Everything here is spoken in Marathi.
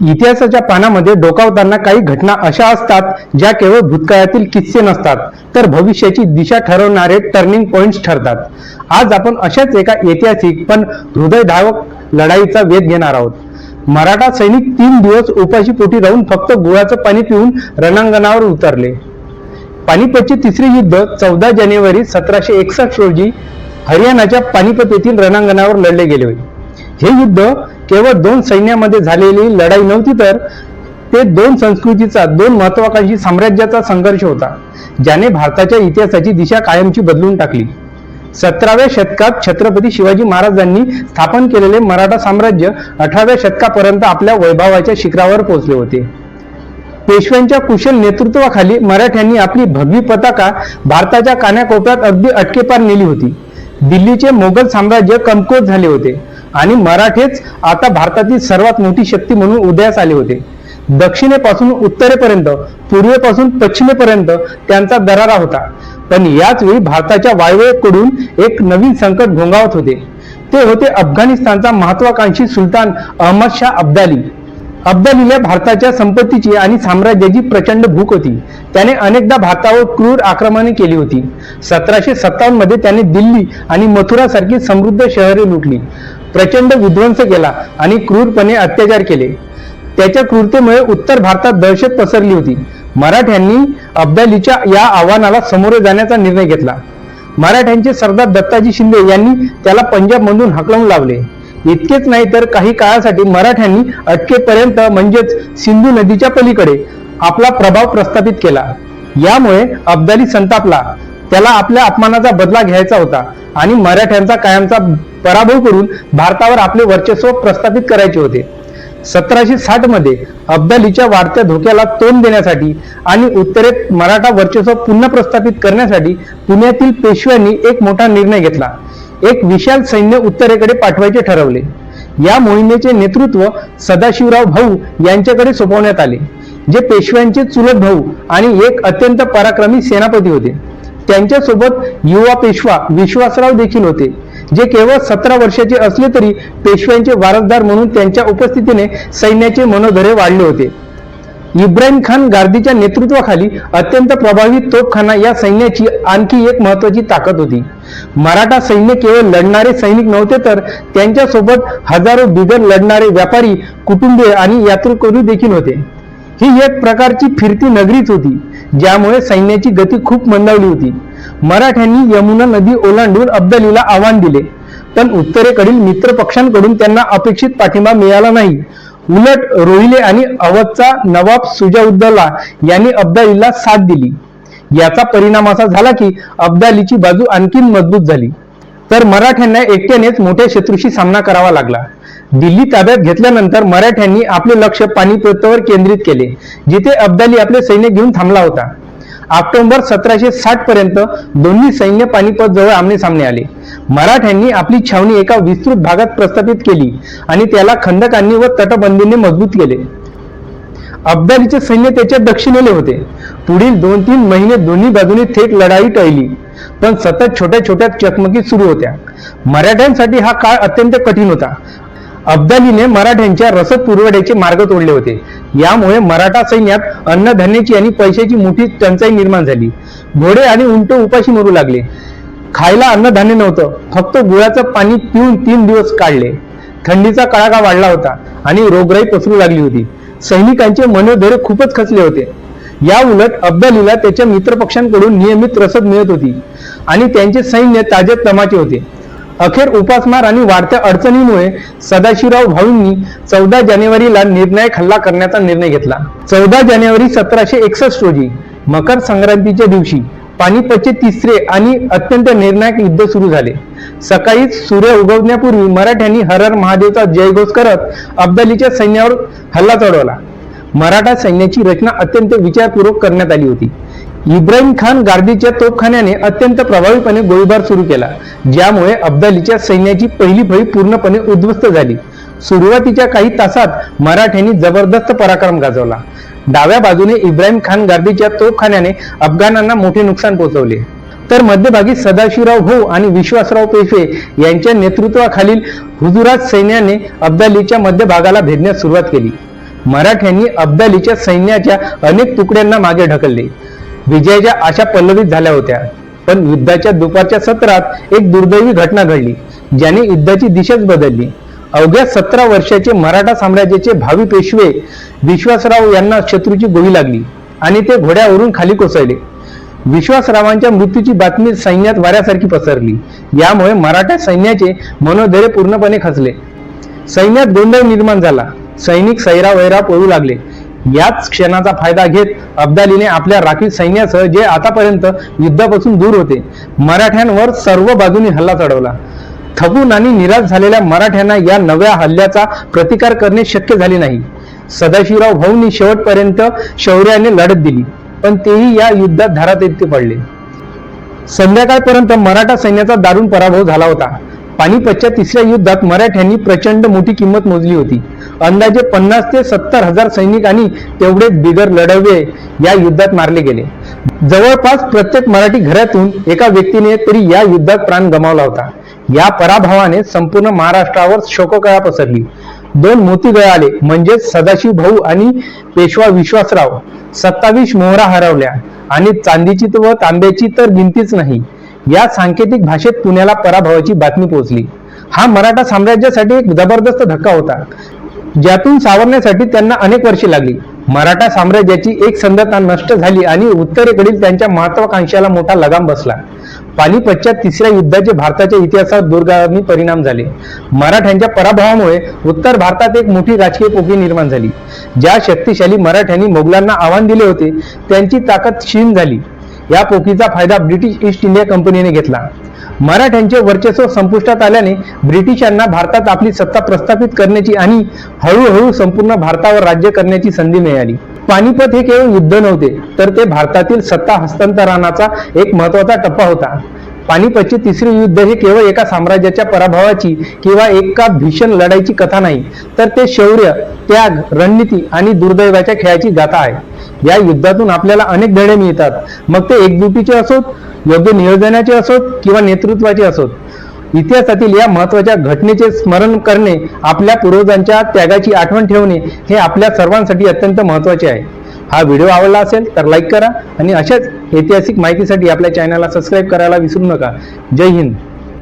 इतिहासाच्या पानामध्ये डोकावताना काही घटना अशा असतात ज्या केवळ भूतकाळातील किस्से नसतात तर भविष्याची दिशा ठरवणारे टर्निंग पॉइंट्स ठरतात. आज आपण अशाच एका ऐतिहासिक पण हृदयधावक लढाईचा वेध घेणार आहोत. मराठा सैनिक तीन दिवस उपाशी पोटी राहून फक्त गुळाचं पाणी पिऊन रणांगणावर उतरले. पानिपतचे तिसरे युद्ध चौदा जानेवारी सतराशे एकसष्ट रोजी हरियाणाच्या पानिपत येथील रणांगणावर लढले गेले होते. हे युद्ध केवळ दोन सैन्यामध्ये झालेली लढाई नव्हती तर ते दोन संस्कृतीचा दोन महत्वाकांक्षी साम्राज्याचा संघर्ष होता ज्याने भारताच्या इतिहासाची दिशा कायमची बदलून टाकली. सतराव्या शतकात छत्रपती शिवाजी महाराजांनी स्थापन केलेले मराठा साम्राज्य अठराव्या शतकापर्यंत आपल्या वैभवाच्या शिखरावर पोहोचले होते. पेशव्यांच्या कुशल नेतृत्वाखाली मराठ्यांनी आपली भगवी पताका भारताच्या कानाकोपऱ्यात अगदी अटकेपार नेली होती. दिल्लीचे मोगल साम्राज्य कमकुवत झाले होते. आणि मराठेच आता भारतातील सर्वात मोठी शक्ती म्हणून उदयास आले होते. दक्षिणेपासून उत्तरेपर्यंत पूर्वेपासून पश्चिमेपर्यंत त्यांचा दरारा होता. पण याच वेळी भारताच्या वायव्येकडून एक नवीन संकट घोंगावत होते. ते होते अफगाणिस्तानचा महत्वाकांक्षी सुलतान अहमद शाह अब्दाली. अब्दालीला भारताच्या संपत्तीची आणि साम्राज्याची प्रचंड भूक होती. त्याने अनेकदा भारतावर क्रूर आक्रमणे केली होती. सतराशे सत्तावन्नमध्ये त्याने दिल्ली आणि मथुरा सारखी समृद्ध शहरे लुटली. प्रचंड विध्वंस केला आणि क्रूरपणे अत्याचार केले. त्याच्या क्रूरतेमुळे उत्तर भारतात दहशत पसरली होती. मराठ्यांनी अब्दालीच्या या आव्हानाला सामोरे जाण्याचा निर्णय घेतला. मराठ्यांचे सरदार दत्ताजी शिंदे यांनी त्याला पंजाबमधून हकलवून लावले. इतकेच नाही तर काही काळासाठी मराठ्यांनी अटकेपर्यंत म्हणजेच सिंधू नदीच्या पलीकडे आपला प्रभाव प्रस्थापित केला. यामुळे अब्दाली संतापला. त्याला आपल्या अपमानाचा बदला घ्यायचा होता आणि मराठ्यांचा कायमचा पराभव करून भारतावर आपले वर्चस्व प्रस्थापित करायचे होते. सतराशे साठमध्ये अब्दालीच्या वाढत्या धोक्याला तोंड देण्यासाठी आणि उत्तरेत मराठा वर्चस्व पुन्हा प्रस्थापित करण्यासाठी पुण्यातील पेशव्यांनी एक मोठा निर्णय घेतला. एक विशाल सैन्य उत्तरेकडे पाठवायचे ठरवले. या मोहिमेचे नेतृत्व सदाशिवराव भाऊ यांच्याकडे सोपवण्यात आले जे पेशव्यांचे चुलत भाऊ आणि एक अत्यंत पराक्रमी सेनापती होते. त्यांच्यासोबत युवा पेशवा विश्वासराव देखील होते. जे केवळ सतरा वर्षाचे असले तरी पेशव्यांचे वारसदार म्हणून त्यांच्या उपस्थितीने सैन्याचे मनोधरे वाढले होते. इब्राहिम खान गार्दीच्या नेतृत्वाखाली अत्यंत प्रभावी तोफखाना या सैन्याची आणखी एक महत्वाची ताकद होती. मराठा सैन्य केवळ लढणारे सैनिक नव्हते तर त्यांच्यासोबत हजारो बिगर लढणारे व्यापारी कुटुंबीय आणि यात्रेकरू देखील होते. ही एक प्रकारची फिरती नगरीच होती ज्यामुळे सैन्याची गती खूप मंदावली होती. मराठ्यांनी यमुना नदी ओलांडून अब्दालीला आव्हान दिले पण उत्तरेकडील मित्र पक्षांकडून त्यांना अपेक्षित पाठिंबा मिळाला नाही. उलट रोहिले आणि अवधचा नवाब सुजाउद्दौला यांनी अब्दालीला साथ दिली. याचा परिणाम असा झाला की अब्दालीची बाजू आणखी मजबूत झाली. तर मराठ्यांना एकट्यानेच मोठ्या शत्रूशी सामना करावा लागला. दिल्ली ताब्यात घेतल्यानंतर मराठ्यांनी आपले लक्ष पानिपतवर केंद्रित केले जिथे अब्दाली आपले सैन्य घेऊन थांबला होता. ऑक्टोबर सतराशे साठ पर्यंत दोन्ही सैन्य पानिपत जवळ आमने सामने आले. मराठ्यांनी आपली छावणी एका विस्तृत भागात प्रस्थापित केली आणि त्याला खंदकांनी व तटबंदीने मजबूत केले. अब्दालीचे सैन्य त्याच्या दक्षिणेले होते. पुढील दोन तीन महिने दोन्ही बाजूने थेट लढाई टळली. पण सतत छोट्या छोट्या चकमकी सुरू होत्या. मराठ्यांसाठी हा काळ अत्यंत कठीण होता. अब्दालीने मराठ्यांच्या रसद पुरवठ्याचे मार्ग तोडले होते. यामुळे मराठा सैन्यात अन्नधान्याची आणि पैशाची मोठी टंचाई निर्माण झाली. घोडे आणि उंट उपाशी मरू लागले. खायला अन्नधान्य नव्हतं. फक्त गुळाचं पाणी पिऊन तीन दिवस काढले. थंडीचा कडाका वाढला होता आणि रोगराई पसरू लागली होती. सैनिकांचे मनोधैर्य खूपच खचले होते. या उलट अब्दालीला त्याच्या मित्रपक्षांकडून नियमित रसद मिळत होती आणि त्यांचे सैन्य ताजे तमाचे होते. अखेर उपासमार आणि वाढत्या अडचणीमुळे सदाशिवराव भाऊंनी चौदा जानेवारीला निर्णायक हल्ला करण्याचा निर्णय घेतला. चौदा जानेवारी सतराशे एकसष्ट रोजी मकर संक्रांतीच्या दिवशी पानिपतचे तिसरे आणि अत्यंत निर्णायक युद्ध सुरू झाले. सकाळी सूर्य उगवण्यापूर्वी मराठ्यांनी हरर महादेवचा जयघोष करत अब्दालीच्या सैन्यावर हल्ला चढवला. मराठा सैन्याची रचना अत्यंत विचारपूर्वक करण्यात आली होती. इब्राहिम खान गार्दीच्या तोफखान्याने अत्यंत प्रभावीपणे गोळीबार सुरू केला ज्यामुळे अब्दालीच्या सैन्याची पहिली फळी पूर्णपणे उद्ध्वस्त झाली. सुरुवातीच्या काही तासात मराठ्यांनी जबरदस्त पराक्रम गाजवला. डाव्या बाजूने इब्राहिम खान गार्दीच्या तोफखान्याने अफगाणांना मोठे नुकसान पोहोचवले. तर मध्यभागी सदाशिवराव भाऊ आणि विश्वासराव पेशवे यांच्या नेतृत्वाखालील हुजुरात सैन्याने अब्दालीच्या मध्यभागाला भेदण्यास सुरुवात केली. मराठ्यांनी अब्दालीच्या सैन्याच्या अनेक तुकड्यांना मागे ढकलले. विजयाच्या आशा पल्लवित झाल्या होत्या. पण युद्धाच्या दुपारच्या सत्रात एक दुर्दैवी घटना घडली ज्याने युद्धाची दिशाच बदलली. अवघ्या सतरा वर्षाचे मराठा साम्राज्याचे भावी पेशवे विश्वासराव यांना शत्रूची गोळी लागली आणि ते घोड्यावरून खाली कोसळले. विश्वासरावांच्या मृत्यूची बातमी सैन्यात वाऱ्यासारखी पसरली. यामुळे मराठा सैन्याचे मनोधैर्य पूर्णपणे खचले. सैन्यात गोंधळ निर्माण झाला. सैनिक सैरावैरा पळू लागले. याच क्षणाचा फायदा घेत अब्दालीने आपल्या राखीव सैन्यासह जे आतापर्यंत युद्धापासून दूर होते मराठ्यांवर सर्व बाजूनी हल्ला चढवला. थकून आणि निराश झालेल्या मराठ्यांना या नव्या हल्ल्याचा प्रतिकार करणे शक्य झाले नाही. सदाशिवराव भाऊंनी शेवटपर्यंत शौर्याने लढत दिली पण तेही या युद्धात धारातीर्थी पडले. संध्याकाळपर्यंत मराठा सैन्याचा दारुण पराभव झाला होता. पानिपतच्या तिसऱ्या युद्धात मराठ्यांनी प्रचंड मोठी किंमत मोजली होती. अंदाजे पन्नास ते सत्तर हजार सैनिक आणि तेवढेच बिगर लढवे या युद्धात मारले गेले. जवळपास प्रत्येक मराठी घरातून एका व्यक्तीने तरी या युद्धात प्राण गमावला होता. या पराभवाने संपूर्ण महाराष्ट्रावर शोककळा पसरली. दोन मोती गळाले म्हणजेच सदाशिव भाऊ आणि पेशवा विश्वासराव. सत्तावीस मोहरा हरवल्या आणि चांदीची व तांब्याची तर गिनतीच नाही. या सांकेतिक भाषेत पुण्याला पराभवाची बातमी पोहोचली. हा मराठा साम्राज्यासाठी एक जबरदस्त धक्का होता ज्यातून सावरण्यासाठी त्यांना अनेक वर्षे लागली. मराठा साम्राज्याची एक संधता नष्ट झाली आणि उत्तरेकडील त्यांच्या महत्वाकांक्षाला मोठा लगाम बसला. पानिपतच्या तिसऱ्या युद्धाचे भारताच्या इतिहासात दुर्गामी परिणाम झाले. मराठ्यांच्या पराभवामुळे उत्तर भारतात एक मोठी राजकीय पोकळी निर्माण झाली. ज्या शक्तिशाली मराठ्यांनी मोगलांना आव्हान दिले होते त्यांची ताकद क्षीण झाली. या पोकीचा फायदा ब्रिटिश ईस्ट इंडिया कंपनीने घेतला. मराठ्यांचे वर्चस्व संपुष्टात आल्याने ब्रिटिशांना भारतात आपली सत्ता प्रस्थापित करण्याची आणि हळूहळू संपूर्ण भारतावर राज्य करण्याची संधी मिळाली. पानिपत हे केवळ युद्ध नव्हते तर ते भारतातील सत्ता हस्तांतरणाचा एक महत्त्वाचा टप्पा होता. पानिपतचे तिसरे युद्ध हे केवळ एका साम्राज्याच्या पराभवाची किंवा एका भीषण लढाईची कथा नाही तर ते शौर्य त्याग रणनीती आणि दुर्दैवाच्या खेळाची गाथा आहे. या युद्धातून आपल्याला अनेक धडे मिळतात. मग ते एकजुटीचे असोत योग्य नियोजनाचे असोत किंवा नेतृत्वाचे असोत. इतिहासातील या महत्त्वाच्या घटनेचे स्मरण करणे आपल्या पूर्वजांच्या त्यागाची आठवण ठेवणे हे आपल्या सर्वांसाठी अत्यंत महत्त्वाचे आहे. हा व्हिडिओ आवडला असेल तर लाईक करा आणि अशाच ऐतिहासिक माहितीसाठी आपल्या चॅनलला सबस्क्राईब करायला विसरू नका. जय हिंद.